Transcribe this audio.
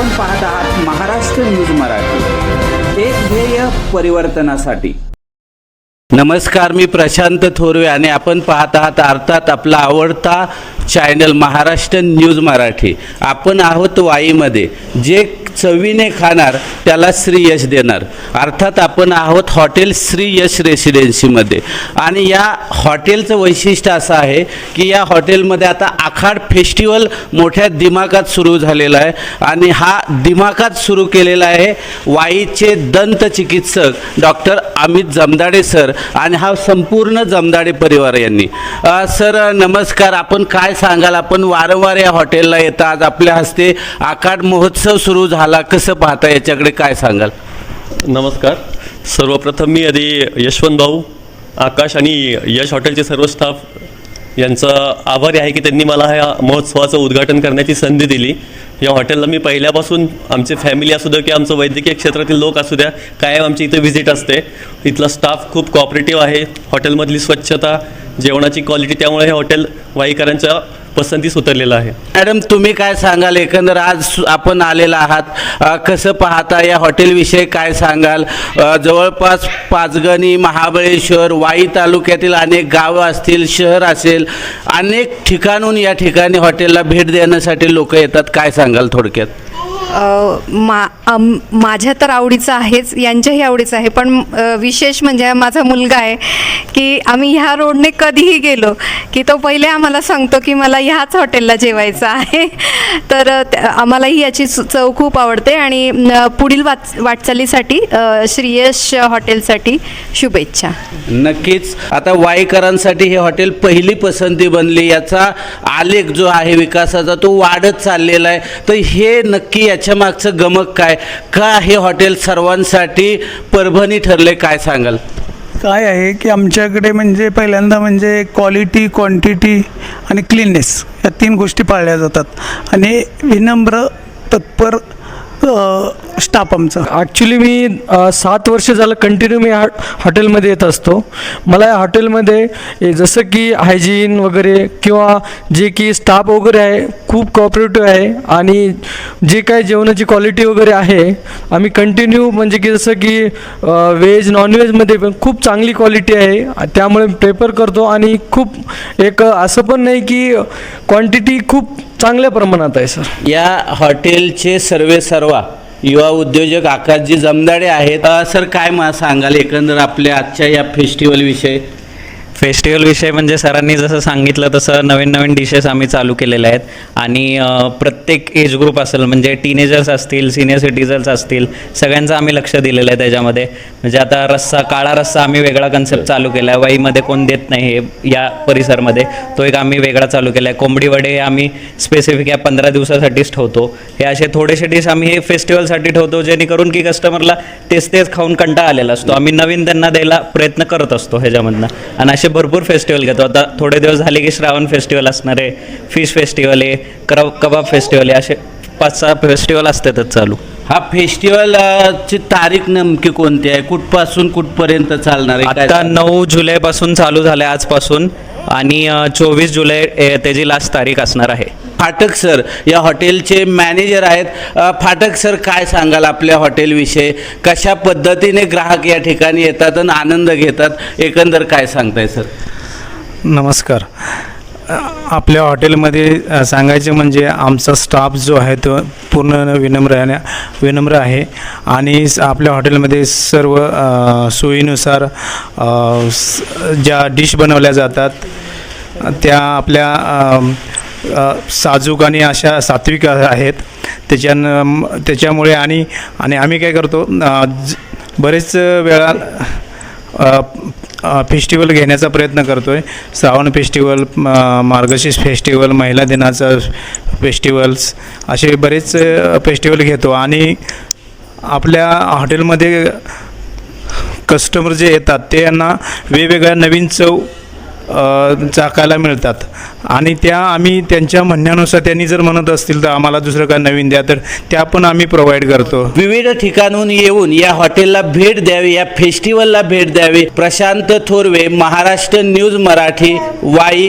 आपण पाहत आहात महाराष्ट्र न्यूज मराठी. एक ध्येय परिवर्तनासाठी. नमस्कार मी प्रशांत थोरवे आणि आपण पाहत आहात अर्थात आपला आवडता चॅनल महाराष्ट्र न्यूज मराठी. आपण आहोत वाईमध्ये जे चवीने खाणार त्याला श्री यश देणार. अर्थात आपण आहोत हॉटेल श्री यश रेसिडेन्सीमध्ये. आणि या हॉटेलचं वैशिष्ट्य असं आहे की या हॉटेलमध्ये आता आखाड फेस्टिवल मोठ्या दिमागात सुरू झालेला आहे. आणि हा दिमागात सुरू केलेला आहे वाईचे दंत चिकित्सक डॉक्टर अमित जमदाडे सर आणि हा संपूर्ण जमदाडे परिवार यांनी. सर नमस्कार. आपण काय सांगाल? आपण वारंवार या हॉटेलला येता. आज आपल्या हस्ते आखाड महोत्सव सुरू झाला कसं पाहता याच्याकडे काय सांगाल? नमस्कार. सर्वप्रथम मी आधी यशवंत भाऊ आकाश आणि यश हॉटेलचे सर्व स्टाफ यांचं आभारी आहे की त्यांनी मला ह्या महोत्सवाचं उद्घाटन करण्याची संधी दिली. या हॉटेलला मी पहिल्यापासून आमचे फॅमिली असू द्या की आमचं वैद्यकीय क्षेत्रातील लोक असू द्या कायम आमची इथे व्हिजिट असते. इथला स्टाफ खूप कॉपरेटिव्ह आहे. हॉटेलमधली स्वच्छता जेवणाची क्वालिटी त्यामुळे हे हॉटेल वाईकरांच्या पसंतीस उतरलेलं आहे. मॅडम तुम्ही काय सांगाल? एकंदर आज आपण आलेला आहात अ, कसं पाहता? या हॉटेलविषयी काय सांगाल? अ, जवळपास पाचगणी महाबळेश्वर वाई तालुक्यातील अनेक गावं असतील शहर असेल अनेक ठिकाणून या ठिकाणी हॉटेलला भेट देण्यासाठी लोक येतात. काय सांगाल थोडक्यात? मा आम- माझ्या तर आवडीचं आहेच यांच्याही आवडीचं आहे. पण विशेष म्हणजे माझा मुलगा आहे की आम्ही ह्या रोडने कधीही गेलो की तो पहिले आम्हाला सांगतो की मला ह्याच हॉटेलला जेवायचं आहे. तर त्या- आम्हालाही याची चव खूप आवडते आणि पुढील वाच वाटचालीसाठी श्रीयश हॉटेलसाठी शुभेच्छा. नक्कीच. आता वाईकरांसाठी हे हॉटेल पहिली पसंती बनली. याचा आलेख जो आहे विकासाचा तो वाढत चाललेला आहे. तर हे नक्की याच्या मागचं गमक काय? का हे हॉटेल सर्वांसाठी परभणी ठरले काय सांगाल? काय आहे की आमच्याकडे म्हणजे पहिल्यांदा म्हणजे क्वालिटी क्वांटिटी आणि क्लीननेस या तीन गोष्टी पाळल्या जातात. आणि विनम्र तत्पर स्टाफ आमचा. ॲक्च्युली मी सात वर्ष झालं कंटिन्यू मी हा हॉटेलमध्ये येत असतो. मला या हॉटेलमध्ये जसं की हायजीन वगैरे किंवा जे की स्टाफ वगैरे आहे खूप कॉपरेटिव्ह आहे आणि जे काय जेवणाची क्वालिटी वगैरे आहे आम्ही कंटिन्यू म्हणजे की जसं की व्हेज नॉनव्हेजमध्ये पण खूप चांगली क्वालिटी आहे. त्यामुळे प्रेफर करतो आणि खूप एक असं पण नाही की क्वांटिटी खूप चांगल्या प्रमाणात आहे सर. या हॉटेलचे सर्वे सर्वा युवा उद्योजक आकाशजी जमदाडे आहेत. अ, सर काय मला सांगाल एकंदर आपल्या आजच्या या फेस्टिवल विषयी? फेस्टिवल विषय म्हणजे सरांनी जसं सांगितलं तसं नवीन नवीन डिशेस आम्ही चालू केलेल्या आहेत. आणि प्रत्येक एज ग्रुप असेल म्हणजे टीनेजर्स असतील सिनियर सिटीजन्स असतील सगळ्यांचं आम्ही लक्ष दिलेलं आहे त्याच्यामध्ये. म्हणजे आता रस्सा काळा रस्सा आम्ही वेगळा कन्सेप्ट चालू केला आहे वाईमध्ये कोण देत नाही हे या परिसरमध्ये. तो एक आम्ही वेगळा चालू केला आहे कोंबडी वडे आम्ही स्पेसिफिक या पंधरा दिवसासाठीच ठेवतो. हे असे थोडेसे डिश आम्ही हे फेस्टिवलसाठी ठेवतो जेणेकरून की कस्टमरला तेच तेच खाऊन कंटाळा आलेला असतो. आम्ही नवीन त्यांना द्यायला प्रयत्न करत असतो ह्याच्यामधनं. आणि असे भरपूर फेस्टिवल घेतो. आता थोडे दिवस झाले की श्रावण फेस्टिवल असणार आहे फिश फेस्टिवल आहे करब कबाब फेस्टिवल आहे असे पाच सहा फेस्टिवल असतातच चालू. हा फेस्टिवल अ, ची तारीख नेमकी कोणती आहे? कुठपासून कुठपर्यंत चालणार आहे? काय आता नऊ जुलैपासून चालू झालं आहे आजपासून आणि चोवीस जुलै ए, त्याची लास्ट तारीख असणार आहे. फाटक सर या हॉटेलचे मॅनेजर आहेत. फाटक सर काय सांगाल आपल्या हॉटेलविषयी कशा पद्धतीने ग्राहक या ठिकाणी येतात आणि आनंद घेतात? एकंदर काय सांगताय सर? नमस्कार. आपल्या हॉटेलमध्ये सांगायचं सांगायचे म्हणजे आमचा स्टाफ जो आहे तो पूर्ण विनम्र विनम्र आहे. आणि आपल्या हॉटेलमध्ये सर्व सोयीनुसार स- ज्या डिश बनवल्या जातात त्या आपल्या साजूक आणि अशा सात्विक आहेत. त्याच्यानं त्याच्यामुळे आणि आणि आम्ही काय करतो बरेच वेळा फेस्टिवल घेण्याचा प्रयत्न करतो आहे श्रावण फेस्टिवल मार्गशीर्ष फेस्टिवल महिला दिनाचा फेस्टिवल्स असे बरेच फेस्टिवल घेतो. आणि आपल्या हॉटेलमध्ये कस्टमर जे येतात ते यांना वेगवेगळ्या नवीन चव चाकायला मिळतात. आणि त्या आम्ही त्यांच्या म्हणण्यानुसार त्यांनी जर म्हणत असतील तर आम्हाला दुसरं काय नवीन द्या तर त्या पण आम्ही प्रोव्हाइड करतो. विविध ठिकाणून येऊन या हॉटेलला भेट द्यावी या फेस्टिवलला भेट द्यावी. प्रशांत थोरवे महाराष्ट्र न्यूज मराठी वाई